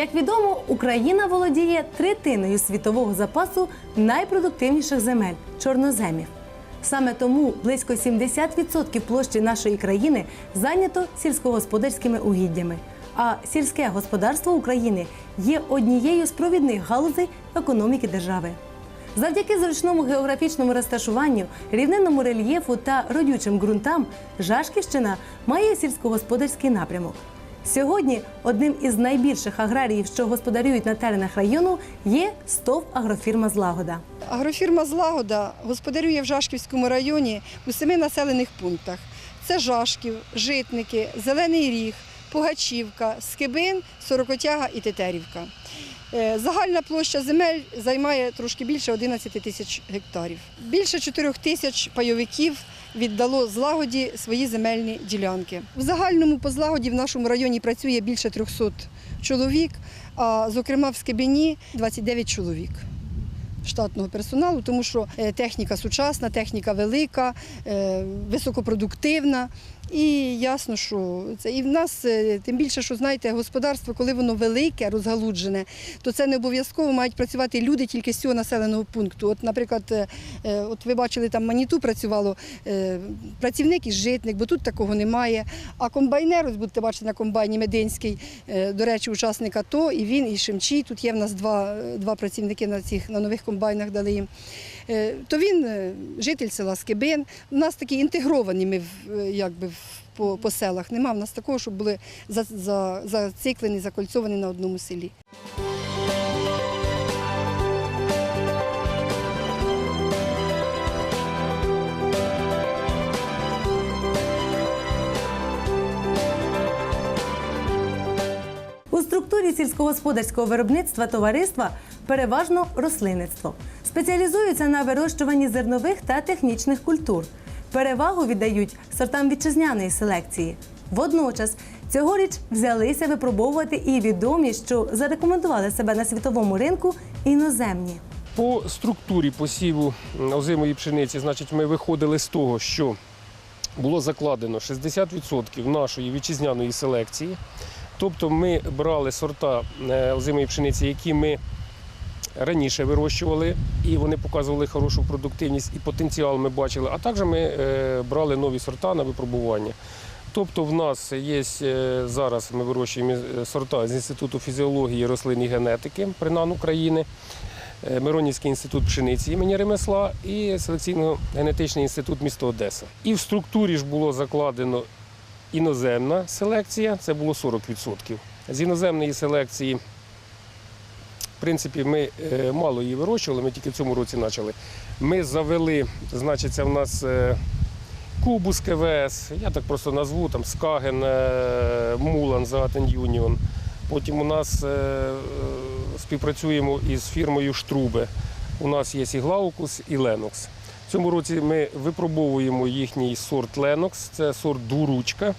Як відомо, Україна володіє третиною світового запасу найпродуктивніших земель чорноземів. Саме тому близько 70% площі нашої країни зайнято сільськогосподарськими угіддями. А сільське господарство України є однією з провідних галузей економіки держави. Завдяки зручному географічному розташуванню, рівнинному рельєфу та родючим ґрунтам Жашківщина має сільськогосподарський напрямок. Сьогодні одним із найбільших аграріїв, що господарюють на теренах району, є СТОВ агрофірма Злагода. Агрофірма Злагода господарює в Жашківському районі у семи населених пунктах. Це Жашків, Житники, Зелений Ріг, Пугачівка, Скибин, Сорокотяга і Тетерівка. Е, Загальна площа земель займає трошки більше 11 тисяч гектарів. Більше 4 тисяч пайовиків віддало злагоді свої земельні ділянки. В загальному по злагоді в нашому районі працює більше 300 чоловік, а зокрема в Скибині 29 чоловік штатного персоналу, тому що е, техніка сучасна, техніка велика, е, високопродуктивна. І ясно, що це і в нас, е, тим більше, що знаєте, господарство, коли воно велике, розгалуджене, то це не обов'язково мають працювати люди тільки з цього населеного пункту. От, наприклад, е, е, от ви бачили, там маніту працювало працівник із житник, бо тут такого немає. А комбайнер, ось будете бачити на комбайні Мединський, до речі, учасник АТО, і він, і Шемчий. Тут є в нас два, два працівники на цих на нових комбайнах дали їм. Е, То він е, житель села Скибин. У нас такі інтегровані ми е, якби по, по селах. Нема в нас такого, щоб були за, за, зациклені, закольцовані на одному селі. У структурі сільськогосподарського виробництва товариства переважно рослинництво. Спеціалізуються на вирощуванні зернових та технічних культур. Перевагу віддають сортам вітчизняної селекції. Водночас цьогоріч взялися випробовувати і відомі, що зарекомендували себе на світовому ринку іноземні. По структурі посіву озимої пшениці, значить, ми виходили з того, що було закладено 60% нашої вітчизняної селекції. Тобто ми брали сорта е, озимої пшениці, які ми раніше вирощували, і вони показували хорошу продуктивність і потенціал ми бачили. А також ми е, брали нові сорта на випробування. Тобто в нас є е, зараз ми вирощуємо е, сорта з Інституту фізіології рослин і генетики при НАН України. Миронівський інститут пшениці імені ремесла і селекційно-генетичний інститут міста Одеса. І в структурі ж було закладено іноземна селекція, це було 40%. З іноземної селекції, в принципі, ми е, мало її вирощували, ми тільки в цьому році почали. Ми завели, значить, це в нас е, Кубус КВС, я так просто назву, там Скаген, е, Мулан, Загатен Юніон. Потім у нас співпрацюємо із фірмою Штрубе. У нас є і Глаукус, і Ленокс. В цьому році ми випробовуємо їхній сорт Ленокс, це сорт двуручка.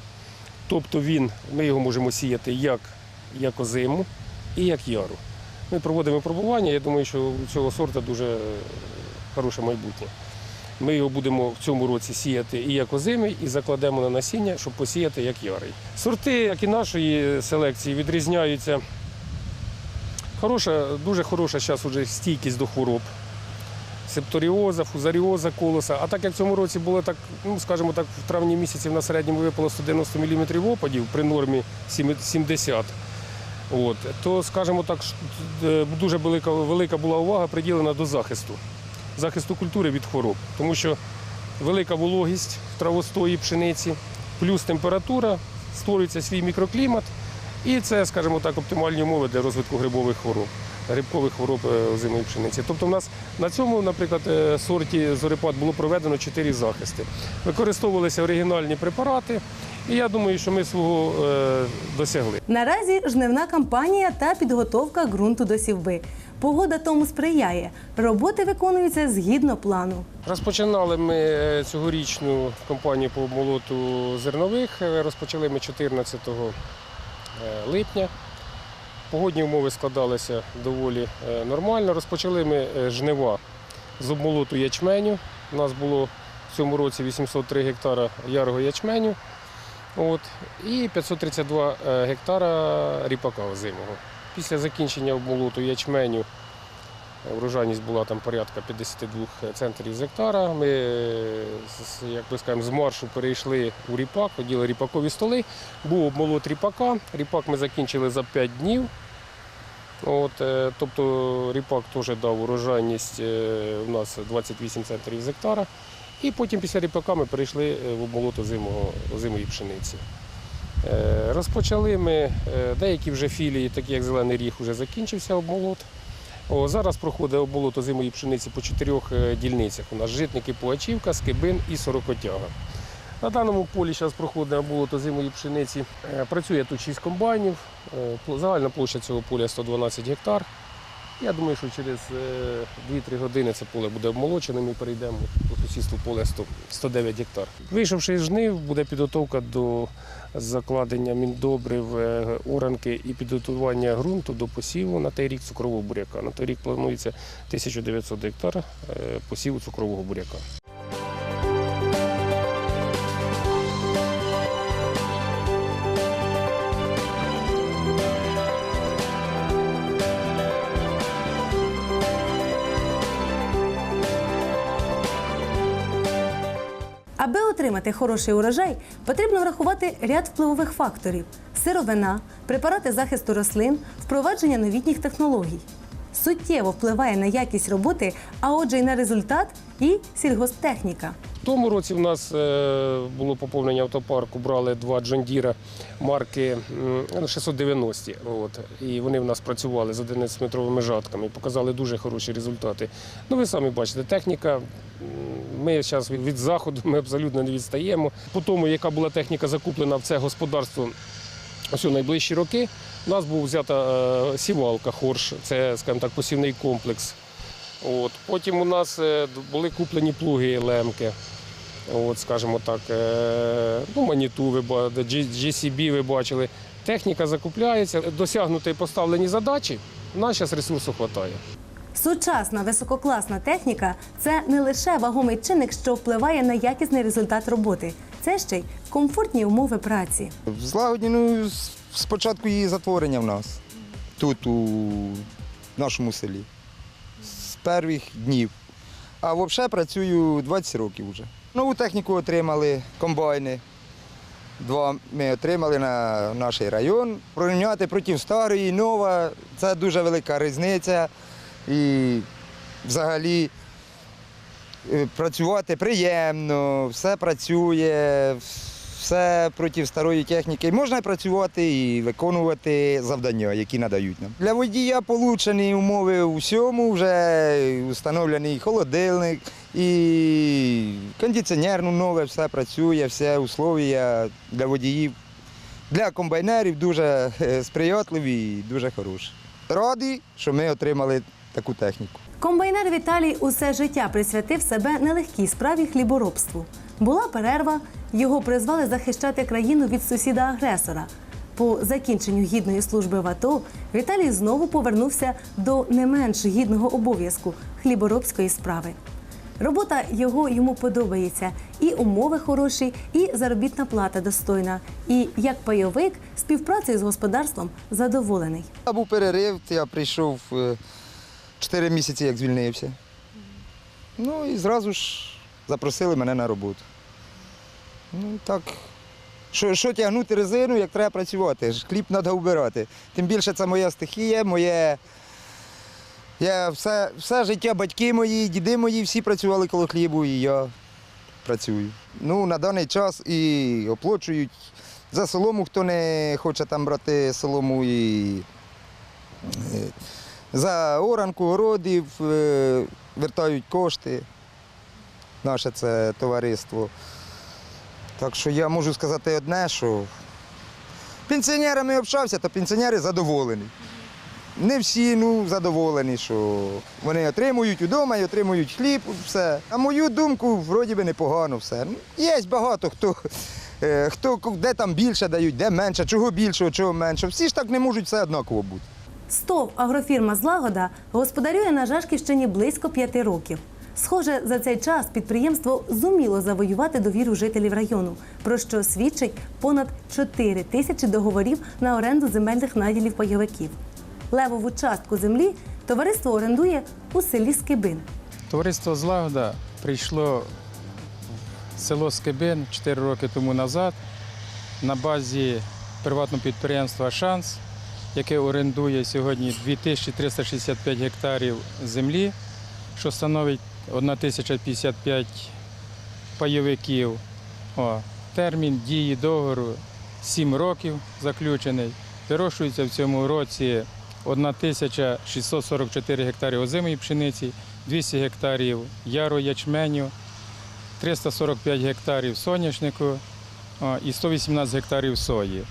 Тобто він, ми його можемо сіяти як, як озиму і як яру. Ми проводимо випробування, я думаю, що у цього сорта дуже хороше майбутнє. Ми його будемо в цьому році сіяти і як озимий, і закладемо на насіння, щоб посіяти як ярий. Сорти, як і нашої селекції, відрізняються. Хороша, дуже хороша зараз вже стійкість до хвороб. Септоріоза, фузаріоза, колоса. А так як в цьому році було так, ну скажімо так, в травні місяці на середньому випало 190 мм опадів при нормі 70, От, то, скажімо так, е, дуже велика, велика була увага приділена до захисту, захисту культури від хвороб. Тому що велика вологість в травостої пшениці, плюс температура, створюється свій мікроклімат. І це, скажімо так, оптимальні умови для розвитку грибових хвороб, грибкових хвороб озимої пшениці. Тобто, в нас на цьому, наприклад, е, сорті зорепад було проведено чотири захисти. Використовувалися оригінальні препарати, і я думаю, що ми свого е, досягли. Наразі жнивна кампанія та підготовка ґрунту до сівби. Погода тому сприяє. Роботи виконуються згідно плану. Розпочинали ми е, цьогорічну кампанію по молоту зернових. Е, Розпочали ми 14 е, липня. Погодні умови складалися доволі е, нормально. Розпочали ми е, жнива з обмолоту ячменю. У нас було в цьому році 803 гектара ярого ячменю. От, і 532 е, гектара ріпака озимого. Після закінчення обмолоту ячменю врожайність була там порядка 52 центрів з гектара. Ми, е, як би скажемо, з маршу перейшли у ріпак, оділи ріпакові столи. Був обмолот ріпака. Ріпак ми закінчили за 5 днів. От, е, тобто ріпак теж дав урожайність е, у нас 28 центрів з гектара. І потім після ріпака ми перейшли е, в обмолот озимої пшениці. Е, Розпочали ми е, деякі вже філії, такі як Зелений Ріг, вже закінчився обмолот. О, зараз проходить оболото зимої пшениці по чотирьох е, дільницях. У нас житники, Пугачівка, Скибин і Сорокотяга. На даному полі зараз проходить оболото зимої пшениці. Е, Працює тут 6 комбайнів. Е, Загальна площа цього поля 112 гектар. Я думаю, що через е, 2-3 години це поле буде обмолочене, ми перейдемо по сусідству поле 109 гектар. Вийшовши з жнив, буде підготовка до закладення міндобрив, е, оранки і підготування ґрунту до посіву на той рік цукрового буряка. На той рік планується 1900 гектар е, посіву цукрового буряка. Аби отримати хороший урожай, потрібно врахувати ряд впливових факторів: сировина, препарати захисту рослин, впровадження новітніх технологій. Суттєво впливає на якість роботи, а отже, й на результат і сільгосптехніка. В тому році в нас е, було поповнення автопарку, брали два Джондіра марки 690. От, і вони в нас працювали з 11-метровими жатками, показали дуже хороші результати. Ну, ви самі бачите, техніка. Ми зараз від, заходу ми абсолютно не відстаємо. По тому, яка була техніка закуплена в це господарство ось у найближчі роки, у нас був взята е, сівалка Хорш, це, скажімо так, посівний комплекс. От. Потім у нас е, були куплені плуги лемки. От, скажімо так, е, ну, маніту, ви GCB ви бачили. Техніка закупляється, досягнути поставлені задачі, у нас зараз ресурсу вистачає. Сучасна висококласна техніка це не лише вагомий чинник, що впливає на якісний результат роботи, це ще й комфортні умови праці. Злагодні, ну, спочатку її затворення в нас, тут, у нашому селі. З перших днів. А взагалі працюю 20 років вже. Нову техніку отримали, комбайни. Два ми отримали на наш район. Порівняти проти старої, нова це дуже велика різниця. І взагалі е, працювати приємно, все працює, все проти старої техніки. Можна працювати і виконувати завдання, які надають нам. Для водія получені умови у всьому, вже встановлений холодильник і кондиціонер ну, нове, все працює, все условия для водіїв. Для комбайнерів дуже е, сприятливі і дуже хороші. Радий, що ми отримали таку техніку. Комбайнер Віталій усе життя присвятив себе нелегкій справі хліборобству. Була перерва, його призвали захищати країну від сусіда-агресора. По закінченню гідної служби в АТО Віталій знову повернувся до не менш гідного обов'язку хліборобської справи. Робота його йому подобається, і умови хороші, і заробітна плата достойна. І як пайовик співпрацею з господарством задоволений. Я був перерив, я прийшов е, 4 місяці, як звільнився. Ну і зразу ж запросили мене на роботу. Ну так. Що, що тягнути резину, як треба працювати? Хліб треба вбирати. Тим більше це моя стихія, моє. Я все, все життя батьки мої, діди мої всі працювали коло хлібу, і я працюю. Ну, на даний час і оплачують за солому, хто не хоче там брати солому і е, за оранку городів е, вертають кошти. Наше це товариство. Так що я можу сказати одне, що пенсіонерами общався, то пенсіонери задоволені. Не всі ну, задоволені, що вони отримують удома і отримують хліб, все. На мою думку, вроді би непогано все. Ну, Є багато хто, е, хто де там більше дають, де менше, чого більшого, чого менше. Всі ж так не можуть все однаково бути. СТОВ агрофірма Злагода господарює на Жашківщині близько п'яти років. Схоже, за цей час підприємство зуміло завоювати довіру жителів району, про що свідчить понад 4 тисячі договорів на оренду земельних наділів пайовиків. Левову частку землі товариство орендує у селі Скибин. Товариство Злагода прийшло в село Скибин 4 роки тому назад на базі приватного підприємства Шанс, яке орендує сьогодні 2365 гектарів землі, що становить 1055 пайовиків. О, термін дії договору 7 років заключений. Вирощується в цьому році 1644 гектари озимої пшениці, 200 гектарів яру ячменю, 345 гектарів соняшнику і 118 гектарів сої.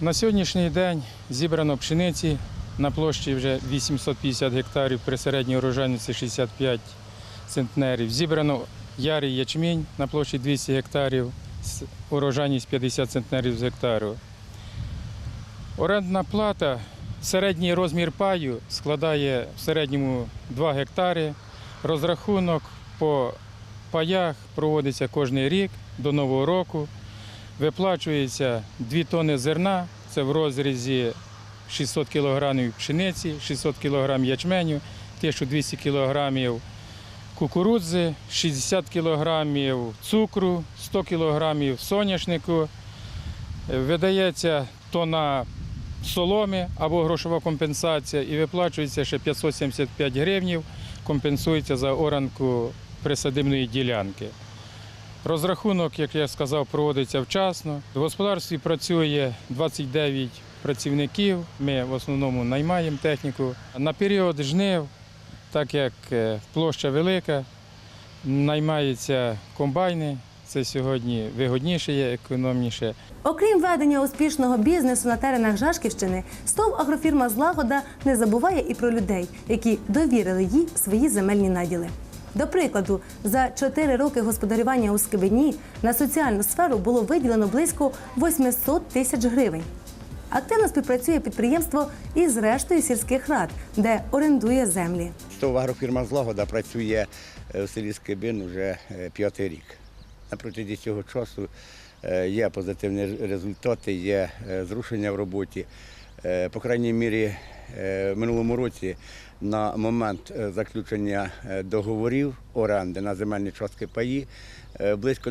На сьогоднішній день зібрано пшениці на площі вже 850 гектарів при середній урожайності 65 центнерів. Зібрано ярий ячмінь на площі 200 гектарів, урожайність 50 центнерів з гектару. Орендна плата, середній розмір паю складає в середньому 2 гектари. Розрахунок по паях проводиться кожен рік до Нового року. Виплачується 2 тонни зерна, це в розрізі 600 кг пшениці, 600 кг ячменю, 1200 кг кукурудзи, 60 кг цукру, 100 кг соняшнику. Е, Видається тонна соломи або грошова компенсація і виплачується ще 575 гривнів, компенсується за оранку присадибної ділянки. Розрахунок, як я сказав, проводиться вчасно. В господарстві працює 29 працівників. Ми в основному наймаємо техніку. На період жнив, так як е, площа велика, наймаються комбайни. Це сьогодні вигодніше є, економніше. Окрім ведення успішного бізнесу на теренах Жашківщини, СТОВ агрофірма Злагода не забуває і про людей, які довірили їй свої земельні наділи. До прикладу, за 4 роки господарювання у Скибині на соціальну сферу було виділено близько 800 тисяч гривень. Активно співпрацює підприємство із рештою сільських рад, де орендує землі. Стова агрофірма Злагода працює е, в селі Скибин вже е, п'ятий рік. На протязі цього часу е, є позитивні результати, є е, зрушення в роботі. Е, По крайній мірі, в минулому році на момент заключення договорів оренди на земельні частки паї близько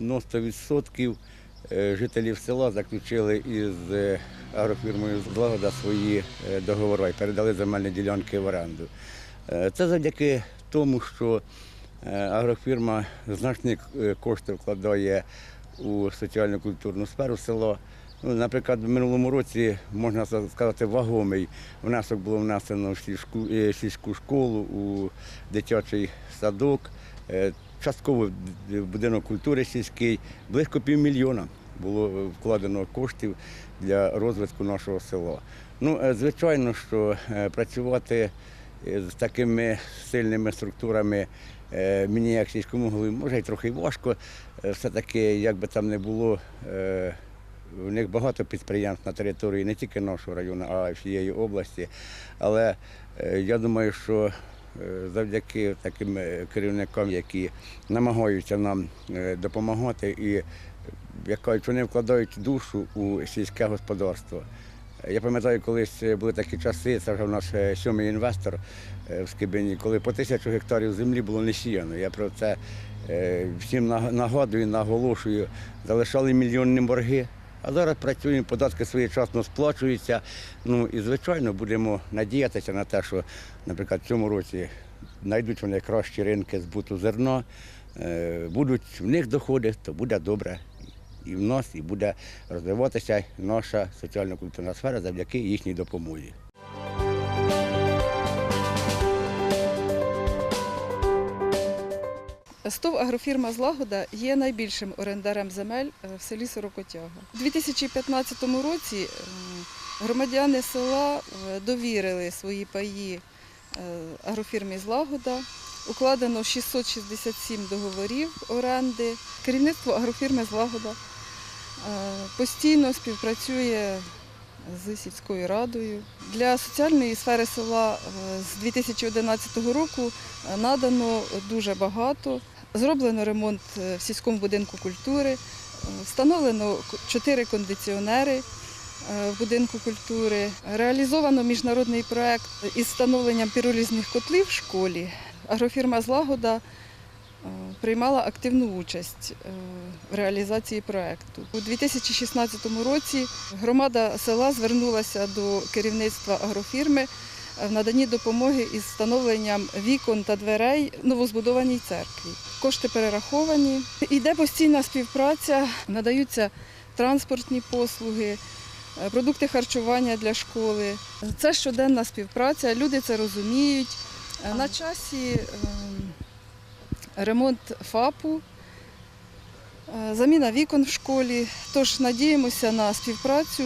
90% е, жителів села заключили із агрофірмою Злагода свої договори і передали земельні ділянки в оренду. Це завдяки тому, що агрофірма значні е, кошти вкладає у соціально-культурну сферу села. Ну, наприклад, в минулому році, можна сказати, вагомий внесок було внесено в сільську, е, сільську школу, у дитячий садок, е, частково в будинок культури сільський, близько півмільйона було вкладено коштів для розвитку нашого села. Ну, е, звичайно, що е, працювати е, з такими сильними структурами е, мені як сільському голові може й трохи важко. Е, Все-таки, як би там не було, е, в них багато підприємств на території не тільки нашого району, а й всієї області. Але е, я думаю, що е, завдяки таким е, керівникам, які намагаються нам е, допомагати і як кажуть, вони вкладають душу у сільське господарство. Я пам'ятаю, колись були такі часи, це вже у нас е, сьомий інвестор е, в Скибині, коли по тисячу гектарів землі було не сіяно. Я про це е, всім нагадую, наголошую. Залишали мільйонні борги, а зараз працюємо, податки своєчасно сплачуються. Ну і звичайно будемо надіятися на те, що, наприклад, в цьому році знайдуть вони кращі ринки збуту зерна, будуть в них доходи, то буде добре і в нас, і буде розвиватися наша соціально-культурна сфера завдяки їхній допомозі. СТОВ агрофірма Злагода є найбільшим орендарем земель е, в селі Сорокотяга. У 2015 році е, громадяни села е, довірили свої паї агрофірмі Злагода. Укладено 667 договорів оренди. Керівництво агрофірми Злагода постійно співпрацює з сільською радою. Для соціальної сфери села е, з 2011 року е, надано дуже багато. Зроблено ремонт е, в сільському будинку культури, е, встановлено чотири кондиціонери, в будинку культури. Реалізовано міжнародний проект із встановленням піролізних котлів в школі. Агрофірма Злагода е, приймала активну участь е, в реалізації проекту. У 2016 році громада села звернулася до керівництва агрофірми в наданні допомоги із встановленням вікон та дверей новозбудованій церкві. Кошти перераховані. Іде постійна співпраця, надаються транспортні послуги, е, продукти харчування для школи. Це щоденна співпраця, люди це розуміють. Е, На часі ремонт ФАПу, е, заміна вікон в школі. Тож надіємося на співпрацю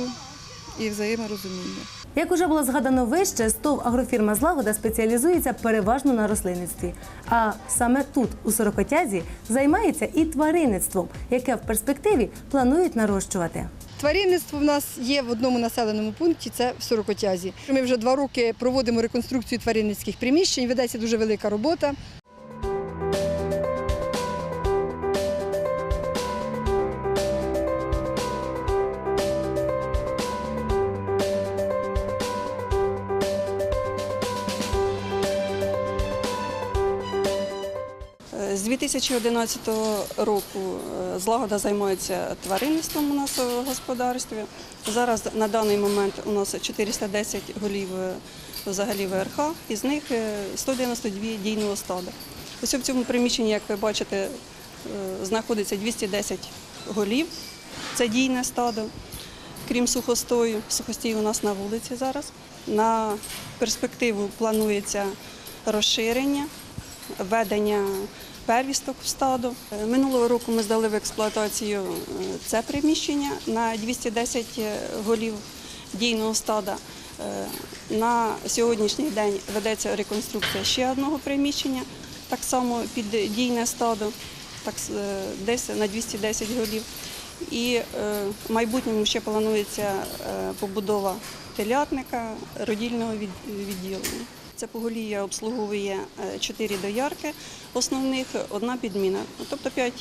і взаєморозуміння. Як уже було згадано вище, стов агрофірма Злагода спеціалізується переважно на рослинництві. А саме тут, у Сорокотязі, займається і тваринництвом, яке в перспективі планують нарощувати. Тваринництво в нас є в одному населеному пункті, це в Сорокотязі. Ми вже два роки проводимо реконструкцію тваринницьких приміщень, ведеться дуже велика робота. 2011 року е, злагода займається тваринництвом у нас в господарстві. Зараз на даний момент у нас 410 голів е, взагалі ВРХ, із них е, 192 дійного стада. Ось в цьому приміщенні, як ви бачите, е, знаходиться 210 голів. Це дійне стадо. Крім сухостою, сухостій у нас на вулиці зараз. На перспективу планується розширення, введення первісток в стадо. Е, Минулого року ми здали в експлуатацію е, це приміщення на 210 голів дійного стада. Е, На сьогоднішній день ведеться реконструкція ще одного приміщення, так само під дійне стадо, так, е, десь на 210 голів. І е, в майбутньому ще планується е, побудова телятника, родільного відділення. Це поголів'я обслуговує 4 доярки основних, одна підміна, ну, тобто 5,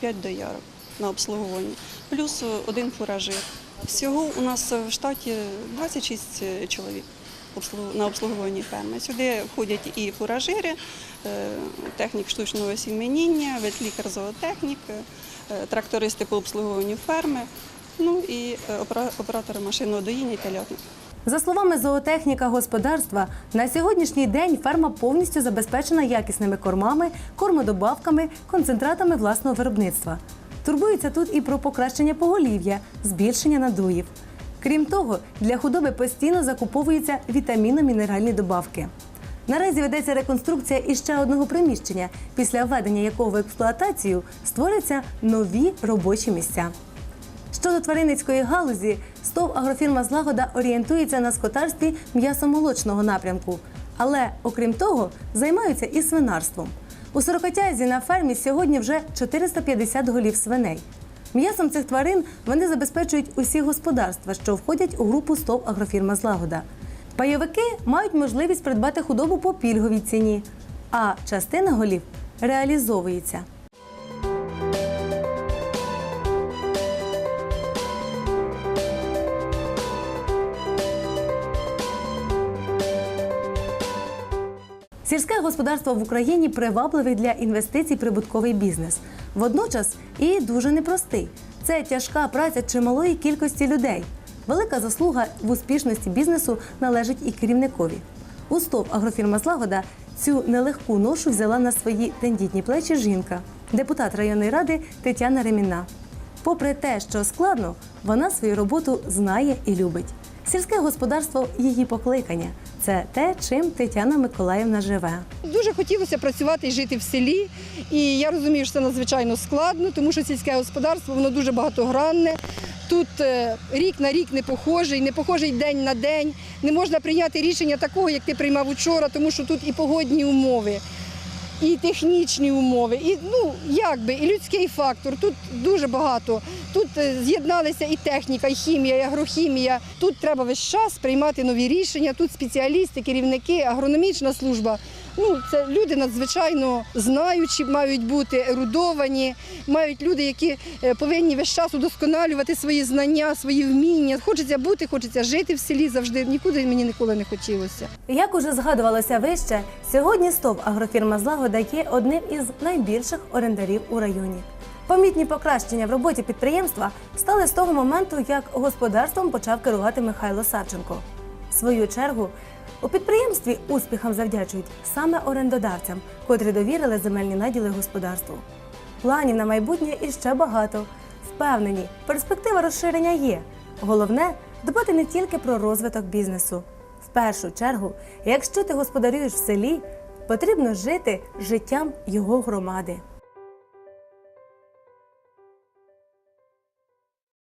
5 доярок на обслуговуванні, плюс е, один фуражир. Всього у нас в штаті 26 чоловік на обслуговуванні ферми. Сюди входять і фуражири, е, технік штучного осіменіння, ветлікар зоотехнік, е, трактористи по обслуговуванню ферми, ну і е, оператори машинного доїння і телятник. За словами зоотехніка господарства, на сьогоднішній день ферма повністю забезпечена якісними кормами, кормодобавками, концентратами власного виробництва. Турбується тут і про покращення поголів'я, збільшення надоїв. Крім того, для худоби постійно закуповуються вітамінно-мінеральні добавки. Наразі ведеться реконструкція іще одного приміщення, після введення якого в експлуатацію створяться нові робочі місця. Щодо тваринницької галузі, стов агрофірма Злагода орієнтується на скотарстві м'ясомолочного напрямку, але окрім того, займаються і свинарством. У сорокотязі на фермі сьогодні вже 450 голів свиней. М'ясом цих тварин вони забезпечують усі господарства, що входять у групу стов агрофірма Злагода. Пайовики мають можливість придбати худобу по пільговій ціні, а частина голів реалізовується. Сільське господарство в Україні привабливий для інвестицій прибутковий бізнес. Водночас і дуже непростий. Це тяжка праця чималої кількості людей. Велика заслуга в успішності бізнесу належить і керівникові. У СТОВ агрофірма Злагода цю нелегку ношу взяла на свої тендітні плечі жінка, депутат районної ради Тетяна Реміна. Попри те, що складно, вона свою роботу знає і любить. Сільське господарство її покликання. Це те, чим Тетяна Миколаївна живе. Дуже хотілося працювати і жити в селі. І я розумію, що це надзвичайно складно, тому що сільське господарство воно дуже багатогранне. Тут е, рік на рік не похожий, не похожий день на день. Не можна прийняти рішення такого, як ти приймав учора, тому що тут і погодні умови, і технічні умови, і ну якби і людський фактор. Тут дуже багато. Тут е, з'єдналися і техніка, і хімія, і агрохімія. Тут треба весь час приймати нові рішення. Тут спеціалісти, керівники, агрономічна служба. Ну, це люди надзвичайно знаючі, мають бути ерудовані, мають люди, які е, повинні весь час удосконалювати свої знання, свої вміння. Хочеться бути, хочеться жити в селі завжди. Нікуди мені ніколи не хотілося. Як уже згадувалося вище, сьогодні СТОВ агрофірма Злагода є одним із найбільших орендарів у районі. Помітні покращення в роботі підприємства стали з того моменту, як господарством почав керувати Михайло Савченко. В свою чергу у підприємстві успіхам завдячують саме орендодавцям, котрі довірили земельні наділи господарству. Планів на майбутнє іще багато. Впевнені, перспектива розширення є. Головне дбати не тільки про розвиток бізнесу. В першу чергу, якщо ти господарюєш в селі, потрібно жити життям його громади.